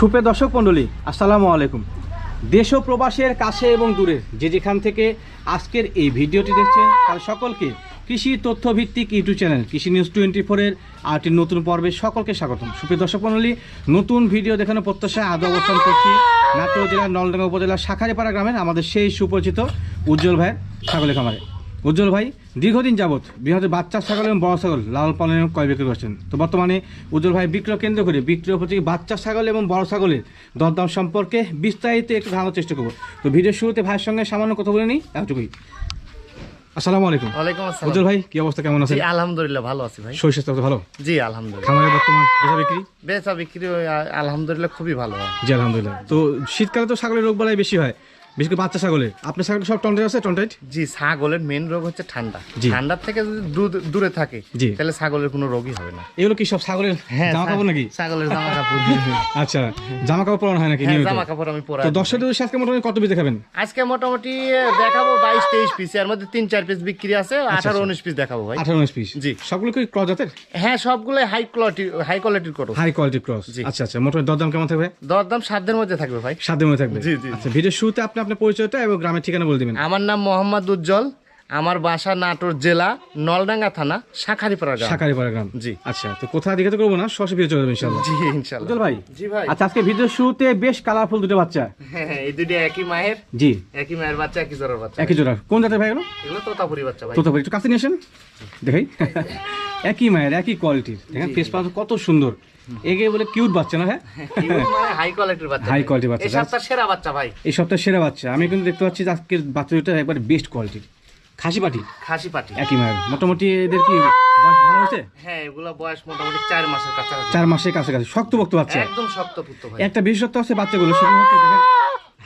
সুপে দর্শক মণ্ডলী, আসসালামু আলাইকুম। দেশ প্রবাসের কাছে এবং দূরে যে যেখান থেকে আজকের এই ভিডিওটি দেখছেন, তার সকলকে কৃষি তথ্যভিত্তিক ইউটিউব চ্যানেল, কৃষি নিউজ টোয়েন্টি ফোরের আরটি নতুন পর্বে সকলকে স্বাগতম। সুপ্রিয় দর্শক মণ্ডলী, নতুন ভিডিও দেখানোর প্রত্যাশায় আদৌ অবস্থান করছি নাটোর জেলার নলডাঙ্গা উপজেলার শাখারিপাড়া গ্রামের আমাদের সেই সুপরিচিত উজ্জ্বল ভাইয়ের ছাগলের খামারে উজ্জ্বল ভাই দীর্ঘদিন যাবৎ বৃহৎ বাচ্চা ছাগল এবং বড় ছাগল লাল পালনের ক্রয় বিক্রি করছেন? তো বর্তমানে উজ্জ্বল ভাই বিক্রয় কেন্দ্র করে বিক্রয় উপযোগী বাচ্চা ছাগল এবং বড় ছাগলের দরদাম সম্পর্কে বিস্তারিত একটু ধারণার চেষ্টা করব। তো ভিডিওর শুরুতে ভাইয়ের সঙ্গে সামান্য কথা বলে নিই এতটুকুই। আসসালামু আলাইকুম। ওয়ালাইকুম আসসালাম। উজ্জ্বল ভাই কি অবস্থা? কেমন আছে আলহামদুলিল্লাহ ভালো আছি ভাই। শরীর স্বাস্থ্য ভালো? জি আলহামদুলিল্লাহ। খামারে বর্তমান বেচা বিক্রি? বেচা বিক্রি ওই আলহামদুলিল্লাহ খুবই ভালো। হয় জি আলহামদুলিল্লাহ। তো শীতকালে তো ছাগলের রোগ বালাই বেশি হয়। বিশেষ করে বাচ্চা ছাগলের আপনার ছাগল সব টন্টাইট আছে টন্টাইট? জি ছাগলের মেন রোগ হচ্ছে ঠান্ডা। ঠান্ডার থেকে যদি দূরে থাকে। তাহলে ছাগলের কোনো রোগই হবে না। এগুলো কি সব ছাগলের জামা কাপড় নাকি? ছাগলের জামা কাপড় আচ্ছা জামা কাপড় পরানো হয় নাকি হ্যাঁ জামা কাপড় আমি পরা তো উদ্দেশ্যে আজকে মোটামুটি কত পিস দেখাবেন? আজকে মোটামুটি দেখাবো বাইশ তেইশ পিস এর মধ্যে তিন চার পিস বিক্রি আছে আঠারো আচ্ছা। উনিশ পিস দেখাবো ভাই। আঠারো উনিশ পিস জি। সবগুলো কি ক্রস জাতের? হ্যাঁ সবগুলো হাই কোয়ালিটি হাই কোয়ালিটির করো হাই কোয়ালিটি ক্রস আচ্ছা আচ্ছা মোটামুটি দরদাম কেমন থাকবে? দরদাম সাধ্যের মধ্যে থাকবে ভাই। সাধ্যের মধ্যে থাকবে। জি, জি। আচ্ছা ভিডিওর শুরুতে আপনি আপনার পরিচয়টা এবং গ্রামের ঠিকানা বলে দিবেন। আমার নাম মোহাম্মদ উজ্জ্বল। আমার বাসা নাটোর জেলা নলডাঙ্গা থানা শাখারিপাড়া গ্রাম। শাকারিপাড়া গ্রাম। জি। আচ্ছা তো কোথাও দিকে তো করব না সরাসরি ভিডিও চলে যাবে ইনশাল্লাহ জি ইনশাল্লাহ উজ্জ্বল ভাই জি ভাই। আচ্ছা আজকে ভিডিওর শুরুতে বেশ কালারফুল দুটো বাচ্চা। হ্যাঁ হ্যাঁ, এই দুটো একই মায়ের জি। একই মায়ের বাচ্চা একই জোড়ার বাচ্চা। একই জোড়া। কোন জাতের ভাই এগুলো? এগুলো তোতাপুরি বাচ্চা ভাই। তো তো একটু কাছে নিয়ে আসেন। দেখাই। একই মায়ের একই কোয়ালিটির দেখেন ফেস পাওয়া কত সুন্দর। এগে বলে কিউট বাচ্চা না হ্যাঁ? মানে হাই কোয়ালিটির বাচ্চা। হাই quality বাচ্চা, এই সপ্তাহ সেরা বাচ্চা ভাই। এই সপ্তাহের সেরা বাচ্চা। আমি কিন্তু দেখতে পাচ্ছি আজকের বাচ্চা দুটো একবারে বেস্ট কোয়ালিটির খাসি পাটি খাসি পাটি একই মায়ের। মোটামুটি এদের কি বয়স ভালো হয়েছে হ্যাঁ এগুলো বয়স মোটামুটি চার মাসের কাছাকাছি। চার মাসের কাছাকাছি। শক্ত বক্ত বাচ্চা। একদম শক্ত পুত্র ভাই। একটা বিশেষত্ব আছে বাচ্চাগুলো সেগুলো হচ্ছে দেখেন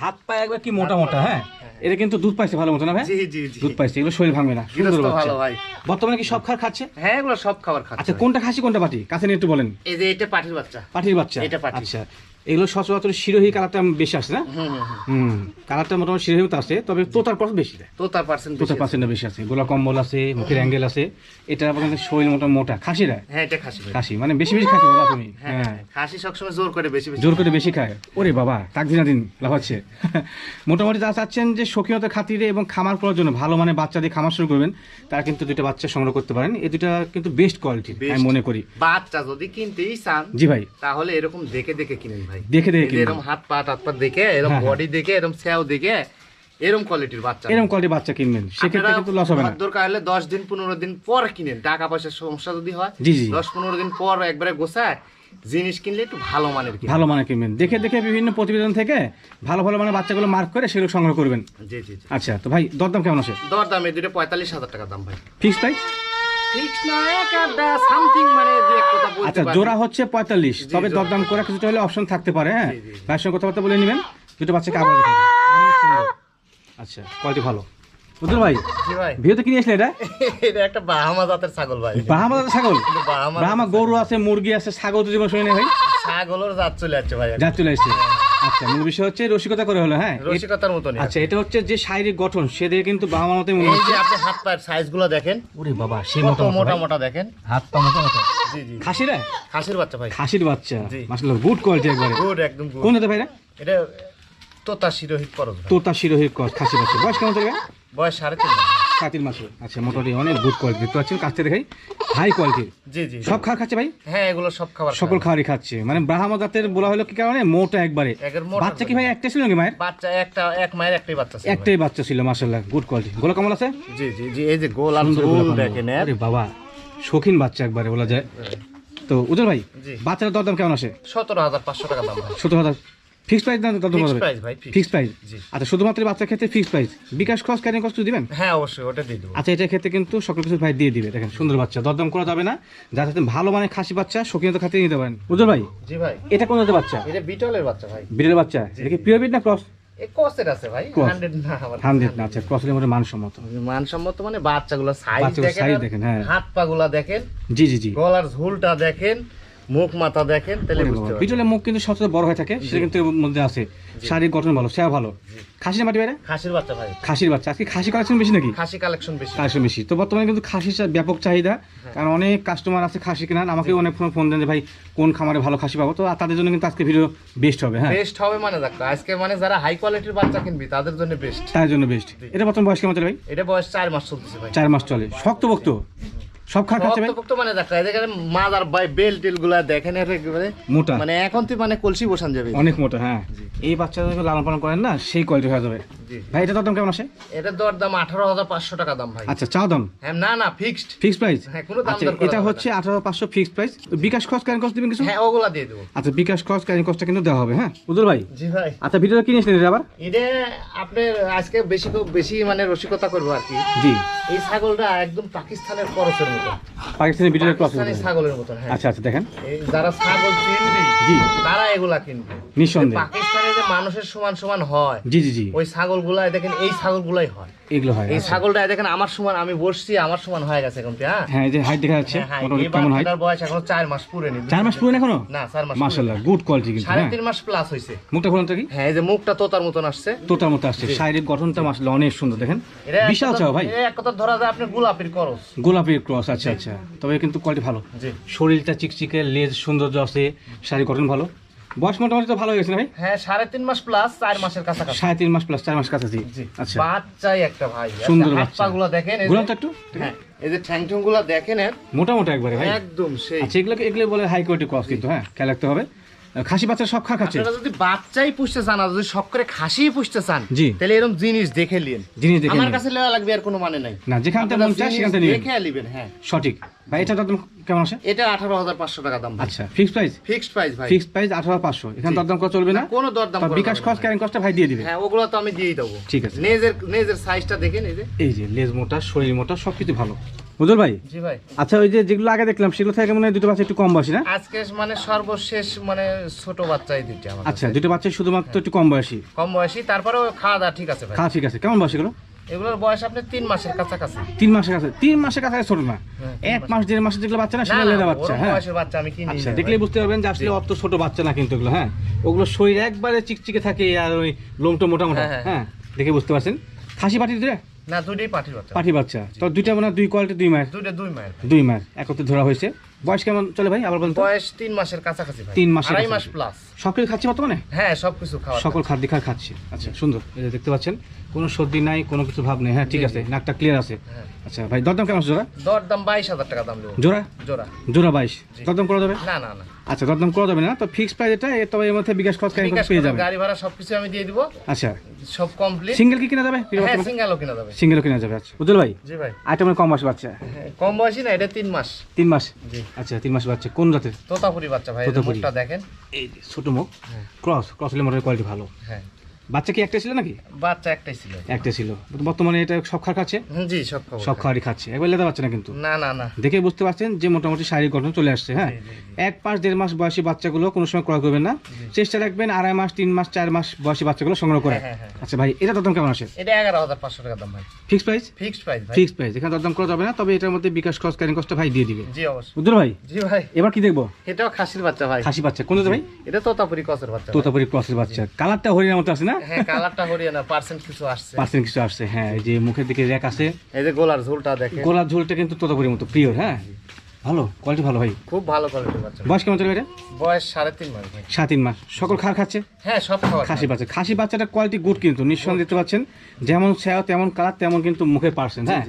হাত পা একবার কি মোটা মোটা হ্যাঁ? এটা কিন্তু দুধ পাইছে ভালো মতো না ভাই? জি জি জি। দুধ পাইছে এগুলো শরীর ভাঙবে না সুন্দর ভালো ভাই। বর্তমানে কি সব খার খাচ্ছে? হ্যাঁ এগুলো সব খাবার খাচ্ছে আচ্ছা কোনটা খাসি কোনটা পাটি? কাছে নিয়ে একটু বলেন। এই যে এটা পাটির বাচ্চা। পাটির বাচ্চা। এটা পাটি। আচ্ছা। এগুলো সচরাচর শিরোহী কালারটা বেশি আসে না। হুম কালারটা মোটামুটি শিরোহী মতো আসে তবে তোতার পর বেশি দেয়। তোতার পার্সেন্ট তোতার পার্সেন্টটা বেশি আছে। গোলা কম্বল আছে মুখের অ্যাঙ্গেল আছে এটা কিন্তু শরীর মোটা মোটা খাসিরা হ্যাঁ এটা খাসি খাসি মানে বেশি বেশি খাসি বলা তুমি। হ্যাঁ হ্যাঁ হ্যাঁ, খাসি সবসময় জোর করে বেশি বেশি জোর করে বেশি খায়। ওরে বাবা তাক দিনা দিন লাফাচ্ছে মোটামুটি যা চাচ্ছেন যে শৌখিনতার খাতিরে এবং খামার করার জন্য ভালো মানে বাচ্চা দিয়ে খামার শুরু করবেন তারা কিন্তু দুইটা বাচ্চা সংগ্রহ করতে পারেন। এই দুইটা কিন্তু বেস্ট কোয়ালিটি আমি মনে করি। বাচ্চা যদি কিনতেই চান জি ভাই। তাহলে এরকম দেখে দেখে কিনেন ভাই। দেখে দেখে এই যে কিনবেন। এরকম হাত পা টাত পা দেখে এরকম। বডি দেখে এরকম স্যাও দেখে এরকম কোয়ালিটির বাচ্চা। এরকম কোয়ালিটি বাচ্চা কিনবেন। সেক্ষেত্রে কিন্তু লস হবে না। দরকার হলে দশ দিন পনেরো দিন পর কিনেন। টাকা পয়সার সমস্যা যদি হয় জি, জি। দশ পনেরো দিন পর একবারে গোছায় জিনিস কিনলে একটু ভালো মানের কিনবেন ভালো মানে কিনবেন। দেখে দেখে বিভিন্ন প্রতিবেদন থেকে ভালো ভালো মানে বাচ্চাগুলো মার্ক করে সেগুলো সংগ্রহ করবেন। জি জি জি। আচ্ছা তো ভাই দরদাম কেমন আছে? দরদাম এই দুটো পঁয়তাল্লিশ হাজার টাকা দাম ভাই। ফিক্স প্রাইস মানে আচ্ছা জোড়া হচ্ছে পঁয়তাল্লিশ। তবে দরদাম করে কিছুটা হলে অপশন থাকতে পারে হ্যাঁ। ভাইয়ের সঙ্গে কথাবার্তা বলে নেবেন। দুটো বাচ্চাকে আবার আচ্ছা কোয়ালিটি ভালো। বুঝল ভাই জি ভাই। ভিডিওতে কিনে আসলে এটা? এটা একটা বাহামা জাতের ছাগল ভাই। বাহামা ছাগল? বাহামা বাহামা গরু আছে মুরগি আছে ছাগল তো জীবন শুনে নেই ভাই। ছাগলের জাত চলে ভাই চলে আসছে। আচ্ছা মূল বিষয় হচ্ছে রসিকতা করে হলো হ্যাঁ? রসিকতার মতনই আচ্ছা এটা হচ্ছে যে শারীরিক গঠন সে দিয়ে কিন্তু বাহামা মতো মনে এই হচ্ছে। যে আপনি হাত পায়ের সাইজগুলো দেখেন ওরে বাবা সে কত মোটা মোটা মোটা মোটা দেখেন? হাত পা মোটা মোটা জি জি। খাসিরা খাসির বাচ্চা ভাই। খাসির বাচ্চা। জি। মাসাল্লাহ গুড কোয়ালিটি একবারে। গুড একদম গুড কোন জাতের ভাইরা? এটা তোতা শিরোহিত করজ ভাই। তোতা শিরোহির কস খাসি বাচ্চা। বয়স কেমন থাকবে বয়স সাড়ে তিন মাস। সাতির মাসে আচ্ছা মোটামুটি অনেক গুড কোয়ালিটি দেখতে পাচ্ছেন দেখাই। হাই কোয়ালিটির জি জি। সব খাওয়া খাচ্ছে ভাই? হ্যাঁ এগুলো সব খাবার সকল। খাবারই খাচ্ছে। মানে ব্রাহ্মা জাতের বলা হলো কি কারণে? মোটা একবারে। বাচ্চা কি ভাই একটা ছিল নাকি মায়ের? বাচ্চা একটা এক মায়ের একটাই বাচ্চা ছিল একটাই বাচ্চা ছিল গুড কোয়ালিটি গোলা কমল আছে? জি জি জি এই যে গোল আর সুন্দর গোলা ঝোল কমল। দেখেন আরে বাবা শৌখিন বাচ্চা একবারে বলা যায়। তো উজ্জ্বল ভাই। বাচ্চার দরদাম কেমন আসে? সতেরো হাজার পাঁচশো টাকা দাম ভাই। সত্তর হাজার ফিক্স প্রাইস না হবে প্রাইস ভাই fixed। ফিক্স প্রাইস জি। আচ্ছা শুধুমাত্র বাচ্চার ক্ষেত্রে ফিক্স প্রাইস বিকাশ খরচ ক্যারিং কষ্ট দিবেন? হ্যাঁ অবশ্যই ওটা দিয়ে দেবো। আচ্ছা এটার ক্ষেত্রে কিন্তু সকল কিছু ভাই দিয়ে দিবে। দেখেন সুন্দর বাচ্চা দরদাম করা যাবে না। যাতে ভালো মানে খাসি বাচ্চা শৌখিনতা খাতে নিতে পারেন। ভাই? জি ভাই। এটা কোন জাতের বাচ্চা? এটা বিটলের বাচ্চা ভাই। বিড়ের বাচ্চা? এটা কি পিওর বিট না ক্রস আচ্ছা মানসম্মত। মানসম্মত মানে বাচ্চাগুলো সাইজ দেখেন হ্যাঁ। হাত পা গুলা দেখেন জি জি জি। গলার ঝুলটা দেখেন মুখ মাথা দেখেন তাহলে বুঝতে পারবেন। বিটলের মুখ কিন্তু সবচেয়ে বড় হয়ে থাকে সেটা কিন্তু এর মধ্যে আছে। শারীরিক গঠন ভালো সেয়া ভালো। খাসি মাটি বাইরে খাসির বাচ্চা ভাই। খাসির বাচ্চা। আজকে খাসি কালেকশন বেশি নাকি? খাসি কালেকশন বেশি। কালেকশন বেশি। তো বর্তমানে কিন্তু খাসির ব্যাপক চাহিদা কারণ অনেক কাস্টমার আছে খাসি কেনার। আমাকে অনেক ফোন ফোন দেন যে ভাই কোন খামারে ভালো খাসি পাবো? তো তাদের জন্য কিন্তু আজকে ভিডিও বেস্ট হবে হ্যাঁ। বেস্ট হবে মানে দেখো আজকে মানে যারা হাই কোয়ালিটির বাচ্চা কিনবি তাদের জন্য বেস্ট তার জন্য বেস্ট এটা বর্তমান বয়স কেমন চলে ভাই? এটা বয়স চার মাস চলতেছে ভাই। চার মাস চলে। শক্ত বক্ত সব খাট খাচ্ছে ভাই? দেখা যায় মানে এদের মাদার বাই বেল টেলগুলা দেখেন একেবারে মোটা। মানে এখন তুই মানে কলসি বসান যাবে। অনেক মোটা হ্যাঁ। এই বাচ্চাদেরকে লালন পালন করেন না সেই কোয়ালিটি হয়ে যাবে। ভাই এটা দাম কেমন আসে? এটার দর দাম আঠারো হাজার পাঁচশো টাকা দাম ভাই। আচ্ছা চা দাম? হ্যাঁ না না ফিক্সড ফিক্সড প্রাইস হ্যাঁ, কোনো দাম আচ্ছা এটা হচ্ছে আঠারো পাঁচশো ফিক্সড প্রাইস বিকাশ খরচ ক্যারিং কস্ট দিবেন কিছু? হ্যাঁ ওগুলা দিয়ে দেবো। আচ্ছা বিকাশ খরচ ক্যারিং কস্টটা কিন্তু দেওয়া হবে হ্যাঁ? উদুল ভাই? জি ভাই। আচ্ছা ভিডিওটা কি নিয়েছিলেন আবার? এটা আপনার আজকে বেশি খুব বেশি মানে রসিকতা করব আর কি। জি। এই ছাগলটা একদম পাকিস্তানের করসের মতো। পাকিস্তানি ভিডিওটা ক্রস ছাগলের মতো হ্যাঁ। আচ্ছা আচ্ছা দেখেন। যারা ছাগল চিনবি জি। তারা এগুলা কিনবে। নিঃসন্দেহে। মানুষের সমান সমান হয়। জি জি জি। ওই ছাগলগুলাই দেখেন এই ছাগলগুলাই হয়। এগুলো হয় এই আচ্ছা। ছাগলটা দেখেন আমার সমান আমি বসছি আমার সমান হয়ে গেছে এখন হ্যাঁ? হ্যাঁ এই যে হাইট দেখা যাচ্ছে হ্যাঁ, হ্যাঁ, মোটামুটি কেমন হাইট বাচ্চাটার বয়স এখনও চার মাস পুরে নি চার মাস পুরো এখনও? না চার মাস মাশাল্লাহ গুড কোয়ালিটি কিন্তু হ্যাঁ। তিন মাস প্লাস হয়েছে মুখটা খোলেন তো কি? হ্যাঁ এই যে মুখটা তোতার মতন আসছে। তোতার মতো আসছে শারীরিক গঠনটা মাসলে অনেক সুন্দর দেখেন। বিশাল চাও ভাই। এক কথা ধরা যায় আপনি গোলাপির ক্রস। গোলাপি ক্রস আচ্ছা আচ্ছা। তবে কিন্তু কোয়ালিটি ভালো। জি। শরীরটা চিকচিকে লেজ সৌন্দর্য আছে শারীরিক গঠন ভালো। বয়স মোটামুটি তো ভালো হয়েছে ভাই? হ্যাঁ সাড়ে তিন মাস প্লাস চার মাসের কাছাকাছি। সাড়ে তিন মাস প্লাস চার মাস কাছাকাছি। আচ্ছা। বাচ্চাই একটা ভাই। সুন্দর বাচ্চা। গুলো দেখেন এই তো একটু? হ্যাঁ এই যে ঠ্যাং ঠ্যাংগুলো দেখেন মোটামুটি একবারে ভাই। একদম সেই। আচ্ছা এগুলো এগুলো বলে হাই কোয়ালিটি ক্রস কিন্তু হ্যাঁ খেয়াল রাখতে হবে। খাসি বাচ্চা সব খা খাচ্ছে। আপনারা যদি বাচ্চাই পুষতে চান আর যদি শখ করে খাসি পুষতে চান জি। তাহলে এরকম জিনিস দেখে লিয়েন জিনিস দেখে আমার কাছে লেওয়া লাগবে আর কোনো মানে নাই। না যেখান থেকে মন চায় সেখান থেকে নিবেন দেখে লিবেন হ্যাঁ। সঠিক। ভাই এটা দাম কেমন আসে? এটা আঠারো হাজার পাঁচশো টাকা দাম আচ্ছা ফিক্সড প্রাইস ফিক্সড প্রাইস ভাই। ফিক্সড প্রাইস আঠারো পাঁচশো। এখানে জি। দরদাম করা চলবে না? কোনো দরদাম বা বিকাশ খরচ। ক্যারিং কস্টটা ভাই। দিয়ে দিবে হ্যাঁ ওগুলো তো আমি দিয়েই দেবো। ঠিক আছে। নেজের নেজের সাইজটা দেখেন এই যে। এই যে লেজ মোটা শরীর মোটা সবকিছু ভালো। বুঝল ভাই? জি ভাই। আচ্ছা ওই যে যেগুলো আগে দেখলাম সেগুলো থেকে মনে হয় দুটো বাচ্চা একটু কম বয়সী না? আজকে মানে সর্বশেষ মানে ছোট বাচ্চাই আমার আচ্ছা দুটো বাচ্চা শুধুমাত্র একটু কম বয়সী? কম বয়সী তারপরেও খাওয়া দাওয়া ঠিক আছে ভাই। খাওয়া ঠিক আছে। কেমন বয়স এগুলো? এগুলোর বয়স আপনি তিন মাসের কাছাকাছি। তিন মাসের কাছে তিন মাসের কাছে ছোট না। হ্যাঁ, এক মাস। দেড় মাসের যেগুলো বাচ্চা না সেগুলো লেদা বাচ্চা হ্যাঁ। বাচ্চা আমি কিনি আচ্ছা দেখলেই বুঝতে পারবেন যে আসলে অত ছোট বাচ্চা না কিন্তু এগুলো হ্যাঁ। ওগুলো শরীর একবারে চিকচিকে থাকে আর ওই লোমটা মোটা মোটা হ্যাঁ, হ্যাঁ। হ্যাঁ দেখে বুঝতে পারছেন। খাসি পাটি দুটো না দুইটাই পাঠির বাচ্চা। পাঠি বাচ্চা। তো দুইটা মানে দুই কোয়ালিটি দুই মাস দুইটা দুই মাস দুই মাস একত্রে ধরা হয়েছে। বয়স কেমন চলে ভাই আবার বলতো বয়স তিন মাসের কাছাকাছি ভাই। তিন মাসের আড়াই মাস প্লাস সব কিছু খাচ্ছি বর্তমানে? হ্যাঁ সবকিছু খাওয়া সকল খাদ্য খার খাচ্ছে। আচ্ছা সুন্দর। এই যে দেখতে পাচ্ছেন কোনো সর্দি নাই কোনো কিছু ভাব নেই। হ্যাঁ ঠিক আছে নাকটা ক্লিয়ার আছে। হ্যাঁ। আচ্ছা ভাই দরদাম কেমন আছে জোড়া? দর দাম বাইশ হাজার টাকা দাম জোড়া? জোড়া। জোড়া বাইশ। দরদাম করা যাবে? না না না। আচ্ছা দরদাম করা যাবে না তো ফিক্স প্রাইস এটা তবে এর মধ্যে বিকাশ খরচ কারি পেয়ে যাবে। গাড়ি ভাড়া সবকিছু আমি দিয়ে দিব। আচ্ছা। সব কমপ্লিট সিঙ্গেল কি কিনা যাবে? হ্যাঁ সিঙ্গেলও কিনা যাবে। সিঙ্গেলও কিনা যাবে আচ্ছা। বুঝল ভাই জি ভাই। আইটেমের কম মাসে বাচ্চা। হ্যাঁ, কম বয়সী না এটা তিন মাস। তিন মাস। জি। আচ্ছা তিন মাস বাচ্চা। কোন জাতের? তোতাপুরি বাচ্চা ভাই এটা মুখটা দেখেন। এই যে ছোট মুখ। হ্যাঁ। ক্রস ক্রস হলে কোয়ালিটি ভালো। হ্যাঁ। বাচ্চা কি একটা ছিল নাকি? বাচ্চা একটাই ছিল। একটা ছিল। বর্তমানে এটা সব খাওয়ার খাচ্ছে? জি সব খবর সব খাওয়ারই খাচ্ছে। একবার লেদা বাচ্চা না কিন্তু? না না না। দেখে বুঝতে পারছেন যে মোটামুটি শারীরিক গঠন চলে আসছে হ্যাঁ? এক মাস দেড় মাস বয়সী বাচ্চাগুলো কোনো সময় ক্রয় করবেন না। চেষ্টা রাখবেন আড়াই মাস তিন মাস চার মাস বয়সী বাচ্চাগুলো সংগ্রহ করে। হ্যাঁ, হ্যাঁ, হ্যাঁ। আচ্ছা ভাই এটা দরদাম কেমন আসে এটা এগারো হাজার পাঁচশো টাকা দাম ভাই। ফিক্স প্রাইস ফিক্সড প্রাইস ভাই। ফিক্স প্রাইস এখানে দরদাম করা যাবে না তবে এটার মধ্যে বিকাশ খরচ ক্যারিং কস্টটা ভাই দিয়ে দিবে। জি অবশ্যই। বুঝলো ভাই? জি ভাই। এবার কি দেখব? এটাও খাসির বাচ্চা ভাই। খাসি বাচ্চা। কোন ভাই? এটা তোতাপুরি কসের বাচ্চা তোতাপুরি ক্রসের বাচ্চা। কালারটা হরিণের মতো আছে না? হ্যাঁ? কালারটা হরিয়ানা পার্সেন্ট কিছু আসছে। পার্সেন্ট কিছু আসছে হ্যাঁ এই যে মুখের দিকে র্যাক আছে। এই যে গোলার ঝোলটা দেখে গোলাপ ঝোলটা কিন্তু তোতাপুরির মতো প্রিয় হ্যাঁ? ভালো কোয়ালিটি ভালো ভাই। খুব ভালো কোয়ালিটির বাচ্চা। বয়স কেমন চলে এটা বয়স সাড়ে তিন মাস ভাই। সাত তিন মাস। সকল খার খাচ্ছে? হ্যাঁ সব খাবার খাসি বাচ্চা। খাসি বাচ্চাটা কোয়ালিটি গুড কিন্তু নিঃসন্দেহে যেমন তেমন কালার তেমন কিন্তু মুখে পারছেন হ্যাঁ।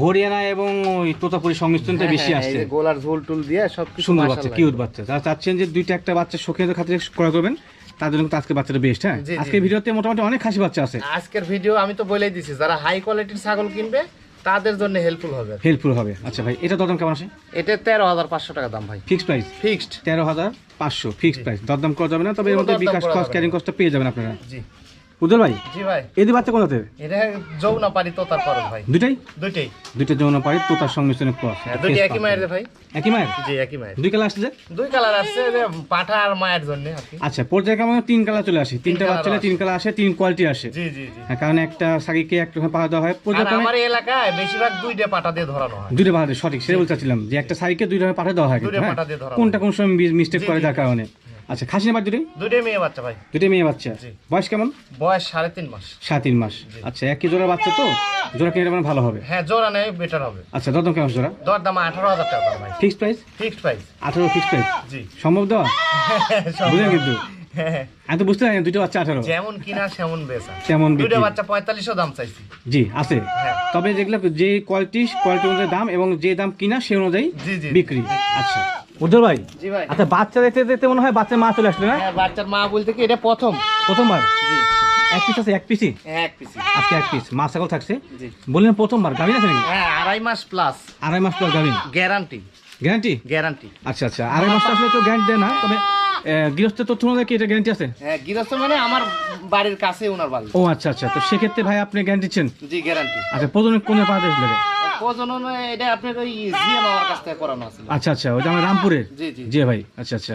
হরিয়ানা এবং ওই তোতাপুরি সংমিশ্রণটা বেশি আসছে। গোলার ঝোল টুল দিয়ে সব সুন্দর বাচ্চা কিউট বাচ্চা। যারা চাচ্ছেন যে দুইটা একটা বাচ্চা শখের খাতিরে ক্রয় করবেন। তার জন্য আজকে বাচ্চাটা বেস্ট হ্যাঁ? আজকে। ভিডিওতে মোটামুটি অনেক খাসি বাচ্চা আছে। আজকের ভিডিও আমি তো বলেই দিছি যারা হাই কোয়ালিটির ছাগল কিনবে তাদের জন্য হেল্পফুল হবে। হেল্পফুল হবে। আচ্ছা ভাই এটা দরদাম কেমন আছে এটা তেরো হাজার পাঁচশো টাকা দাম ভাই। ফিক্সড প্রাইস ফিক্সড তেরো হাজার পাঁচশো ফিক্সড প্রাইস দরদাম করা যাবে না তবে এর মধ্যে বিকাশ কস্ট ক্যারিং কস্টটা পেয়ে যাবেন আপনারা। জি। উজ্জ্বল ভাই? জি ভাই। এদের বাচ্চা কোন জাতের এটা যৌনা পারি তো তার পরে ভাই। দুইটাই? দুইটাই। দুইটা যৌন পাড়ি তোতার সংমিশ্রণে ক্রস হ্যাঁ দুইটাই একই মায়ের ভাই। একই মায়ের? জি একই মায়ের। দুই কালার আসছে দুই কালার আসছে পাঠা আর মায়ের জন্য আচ্ছা তিন কালার চলে আসে। তিনটা বাচ্চা তিন কালার আসে তিন কোয়ালিটি আসে। জি জি জি। হ্যাঁ, কারণ একটা সাকিকে একটা পাওয়া দেওয়া হয়। পর্যায়ক্রমে আমার এলাকায় বেশিরভাগ দুইটা পাটা দিয়ে ধরানো হয়। দুইটা পাঠা সঠিক সেটা বলতে চাচ্ছিলাম যে একটা সাইকে দুইটা পাঠা দেওয়া হয় দুইটা হ্যাঁ? পাঠা কোনটা কোন সময় মিস্টেক করে যার কারণে। আচ্ছা খাসি নেবার দুটোই দুইটাই মেয়ে বাচ্চা ভাই। দুটোই মেয়ে বাচ্চা। বয়স কেমন? বয়স সাড়ে তিন মাস। সাড়ে তিন মাস। আচ্ছা একই জোড়া বাচ্চা তো? জোড়া কিনে মানে ভালো হবে। হ্যাঁ জোড়া নেই বেটার হবে। আচ্ছা দরদম কেমন জোড়া? দর দাম আঠারো হাজার টাকা ভাই। ফিক্সড প্রাইস ফিক্সড প্রাইস আঠারো ফিক্সড প্রাইস জি। সম্ভব দেওয়া বুঝলেন কিন্তু? হ্যাঁ, আমি তো বুঝতে পারি দুটো বাচ্চা আঠারো। যেমন কিনা সেমন বেচা। তেমন বিক্রি। বাচ্চা পঁয়তাল্লিশশো দাম চাইছি। জি আছে। হ্যাঁ। তবে যেগুলো যে কোয়ালিটি কোয়ালিটি অনুযায়ী দাম এবং যে দাম কিনা সে অনুযায়ী জি, জি, বিক্রি। আচ্ছা। উজ্জ্বল ভাই? জি ভাই। আচ্ছা বাচ্চা দেখতে দেখতে মনে হয় বাচ্চার মা চলে আসলো না? হ্যাঁ বাচ্চার মা বলতে কি এটা প্রথম? প্রথমবার? জি। এক পিস আছে এক পিসই এক পিসি আজকে এক পিস মা ছাগল থাকছে। জি। বললেন প্রথমবার গাভিন আছে নাকি? হ্যাঁ আড়াই মাস প্লাস আড়াই মাস গাভিন গ্যারান্টি গ্যারান্টি গ্যারান্টি আচ্ছা আচ্ছা আড়াই মাস আসলে কেউ গ্যারান্টি দেয় না তবে গৃহস্থের তথ্য অনুযায়ী কি এটা গ্যারান্টি আছে? হ্যাঁ গৃহস্থ মানে আমার বাড়ির কাছে ওনার বাড়ি। ও আচ্ছা আচ্ছা তো সেক্ষেত্রে ভাই আপনি গ্যারান্টি দিচ্ছেন? জি গ্যারান্টি আচ্ছা প্রথমে কোন পাওয়া লাগে প্রজনন এটা আপনার ওই জিএম আমার কাছ থেকে করানো আছে। আচ্ছা আচ্ছা ওই আমার রামপুরের? জি জি জি। ভাই আচ্ছা আচ্ছা।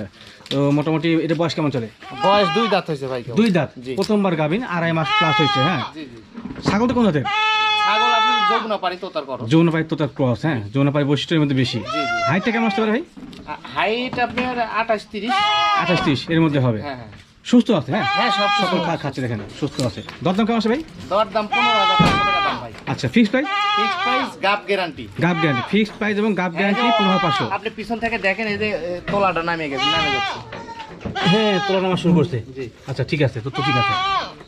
তো মোটামুটি এটা বয়স কেমন চলে? বয়স দুই দাঁত হয়েছে ভাই দুই দাঁত? প্রথমবার গাভিন আড়াই মাস প্লাস হয়েছে হ্যাঁ? জি জি। কোন জাতের? ছাগল আপনি যৌবনা পারি তো তার করো। যৌনপাই তো ক্রস হ্যাঁ? বৈশিষ্ট্যের মধ্যে বেশি। হাইটটা কেমন আসতে পারে ভাই? হাইট আপনার আঠাশ তিরিশ। আঠাশ ত্রিশ এর মধ্যে হবে। হ্যাঁ হ্যাঁ। সুস্থ আছে হ্যাঁ? হ্যাঁ সব সকল খাচ্ছে দেখেন সুস্থ আছে। দরদাম কেমন আছে ভাই? দর দাম পনেরো হাজার ভাই আচ্ছা ফিক্সড প্রাইস ফিক্স প্রাইস গাপ গ্যারান্টি গাপ গ্যারান্টি ফিক্সড প্রাইস এবং গাপ গ্যারান্টি পনেরো পাঁচশো। আপনি পিছন থেকে দেখেন এই যে তোলাটা নামে গেছে নামে যাচ্ছে। হ্যাঁ তোলা নামা শুরু করছে। জি। আচ্ছা ঠিক আছে তো তো ঠিক আছে।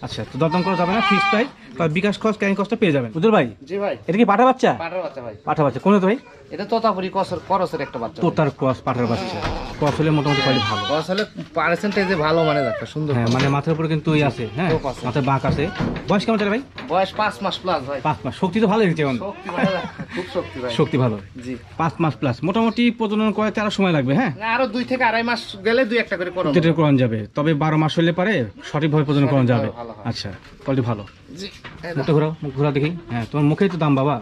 আচ্ছা তো দরদাম করা যাবে না ফিক্সড প্রাইস বা বিকাশ খরচ ক্যারিং কস্টটা পেয়ে যাবেন। বুঝল ভাই? জি ভাই। এটা কি পাঠা বাচ্চা? পাঠার বাচ্চা ভাই। পাঠা বাচ্চা কোন ভাই? এটা তোতাপুরি কসর করসের একটা বাচ্চা। তো তার ক্রস পাঠার বাচ্চা। ক্রস হলে মোটামুটি কোয়ালিটি ভালো। কস হলে পার্সেন্টেজে ভালো মানে একটা সুন্দর হ্যাঁ মানে মাথার উপরে কিন্তু ওই আছে হ্যাঁ মাথায় বাঁক আছে। বয়স কেমন ভাই? বয়স পাঁচ মাস প্লাস ভাই। পাঁচ মাস শক্তি তো ভালো হয়েছে এখন। শক্তি ভালো খুব শক্তি ভাই। শক্তি ভালো। জি। পাঁচ মাস প্লাস মোটামুটি প্রজনন করে তেরো সময় লাগবে হ্যাঁ? না আরও দুই থেকে আড়াই মাস গেলে দুই একটা করে করো যেটা করানো যাবে। তবে বারো মাস হলে পারে সঠিকভাবে প্রজনন করানো যাবে। আচ্ছা কোয়ালিটি ভালো। জি মুখটা ঘোরাও মুখ ঘোরা দেখি। হ্যাঁ তোমার মুখেই তো দাম বাবা।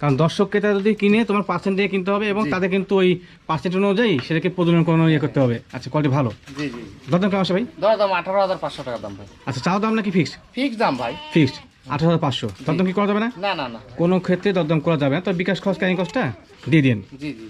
কারণ দর্শক ক্রেতা যদি কিনে তোমার পার্সেন্ট দিয়ে কিনতে হবে এবং তাদের কিন্তু ওই পার্সেন্ট অনুযায়ী সেটাকে প্রজনন করানো ইয়ে করতে হবে। আচ্ছা কোয়ালিটি ভালো। জি জি। দরদাম কেমন আছে ভাই? দর দাম আঠারো হাজার পাঁচশো টাকা দাম ভাই। আচ্ছা চাও দাম নাকি ফিক্সড ফিক্স দাম ভাই। ফিক্সড আঠারো হাজার পাঁচশো। দরদাম কি করা যাবে না? না না কোনো ক্ষেত্রে দরদম করা যাবে না। তো বিকাশ খরচ কাহিনী খরচটা দিয়ে দিন। জি জি।